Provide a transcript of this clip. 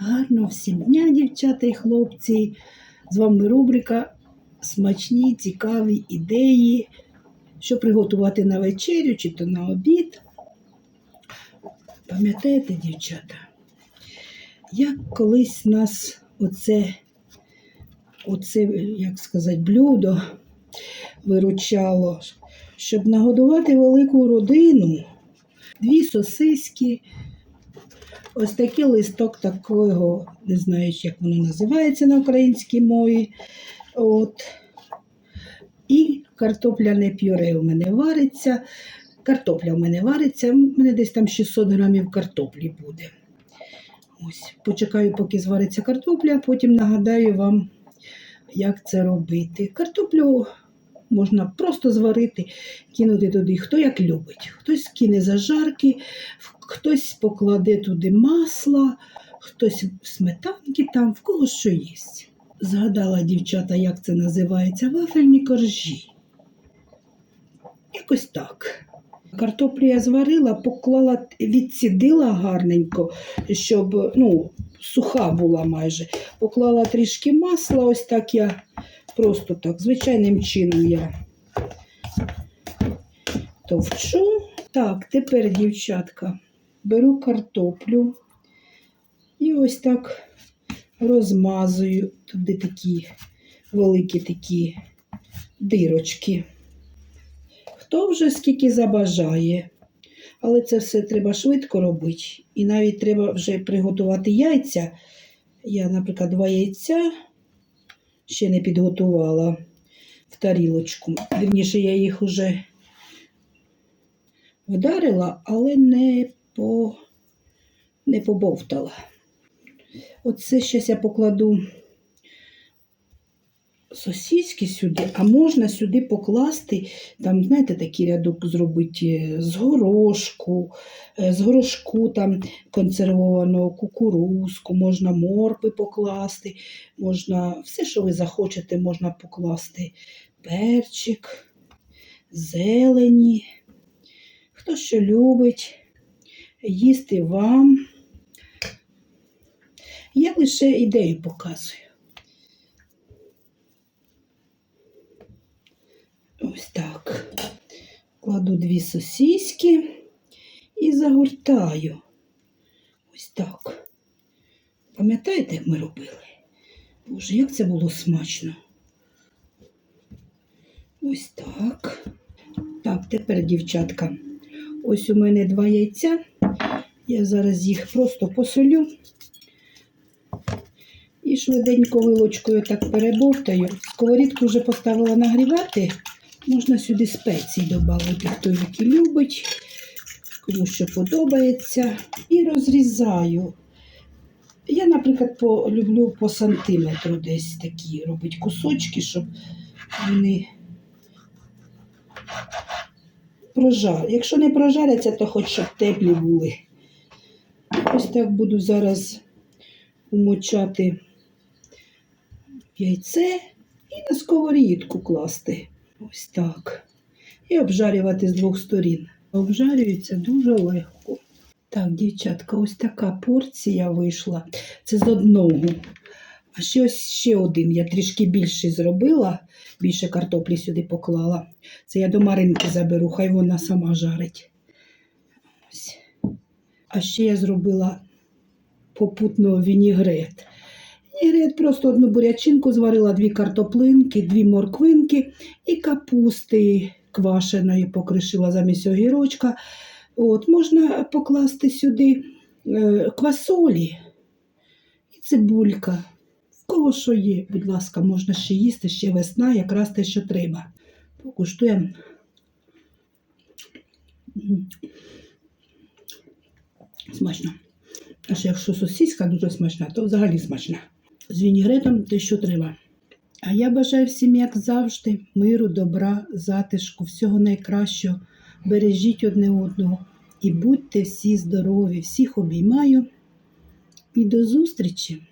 Гарно всім дня, дівчата і хлопці. З вами рубрика Смачні, цікаві ідеї, що приготувати на вечерю чи то на обід. Пам'ятаєте, дівчата, як колись нас оце, оце, як сказати, блюдо виручало, щоб нагодувати велику родину, дві сосиски, ось такий листок такого, не знаю, як воно називається на українській мові. От. І картопляне пюре у мене вариться. Картопля у мене вариться, у мене десь там 600 грамів картоплі буде. Ось, почекаю, поки звариться картопля, потім нагадаю вам, як це робити. Картоплю можна просто зварити, кинути туди, хто як любить. Хтось кине зажарки, хтось покладе туди масла, хтось сметанки там, в кого що є. Згадала дівчата, як це називається, вафельні коржі. Якось так. Картоплю я зварила, поклала, відсідила гарненько, щоб ну, суха була майже. Поклала трішки масла, ось так я просто так, звичайним чином я товчу. Так, тепер, дівчатка, беру картоплю і ось так розмазую туди такі великі такі дирочки. Хто вже скільки забажає. Але це все треба швидко робити. І навіть треба вже приготувати яйця. Я, наприклад, два яйця ще не підготувала в тарілочку. Вірніше, я їх вже вдарила, але не, по... не побовтала. Оце зараз я покладу сосиски сюди, а можна сюди покласти, там, знаєте, такий рядок зробити з горошку, е, з горошку там консервованого кукурузку, можна моркви покласти, можна все, що ви захочете, можна покласти перчик, зелені. Хто що любить, їсти вам. Я лише ідею показую. Ось так. Кладу дві сосиски і загортаю. Ось так. Пам'ятаєте, як ми робили? Боже, як це було смачно. Ось так. Так, тепер, дівчатка, ось у мене два яйця. Я зараз їх просто посолю. І швиденько вилочкою так перебовтаю. Сковорідку вже поставила нагрівати. Можна сюди спеції додати, хто які любить, кому що подобається. І розрізаю. Я, наприклад, по, люблю по сантиметру десь такі робити кусочки, щоб вони прожар. Якщо не прожаряться, то хоч щоб теплі були. Ось так буду зараз умочати яйце і на сковорідку класти. Ось так. І обжарювати з двох сторін. Обжарюється дуже легко. Так, дівчатка, ось така порція вийшла. Це з одного. А ще ось ще один. Я трішки більше зробила, більше картоплі сюди поклала. Це я до Маринки заберу, хай вона сама жарить. Ось. А ще я зробила попутно вінігрет. Вінігрет просто одну бурячинку зварила, дві картоплинки, дві морквинки і капусти квашеної покришила замість огірочка. От, можна покласти сюди е, квасолі і цибулька. В кого що є, будь ласка, можна ще їсти, ще весна, якраз те, що треба. Покуштуємо. Смачно. А ще якщо сосиска дуже смачна, то взагалі смачна. З вінігретом те, що треба. А я бажаю всім, як завжди, миру, добра, затишку, всього найкращого. Бережіть одне одного і будьте всі здорові. Всіх обіймаю і до зустрічі!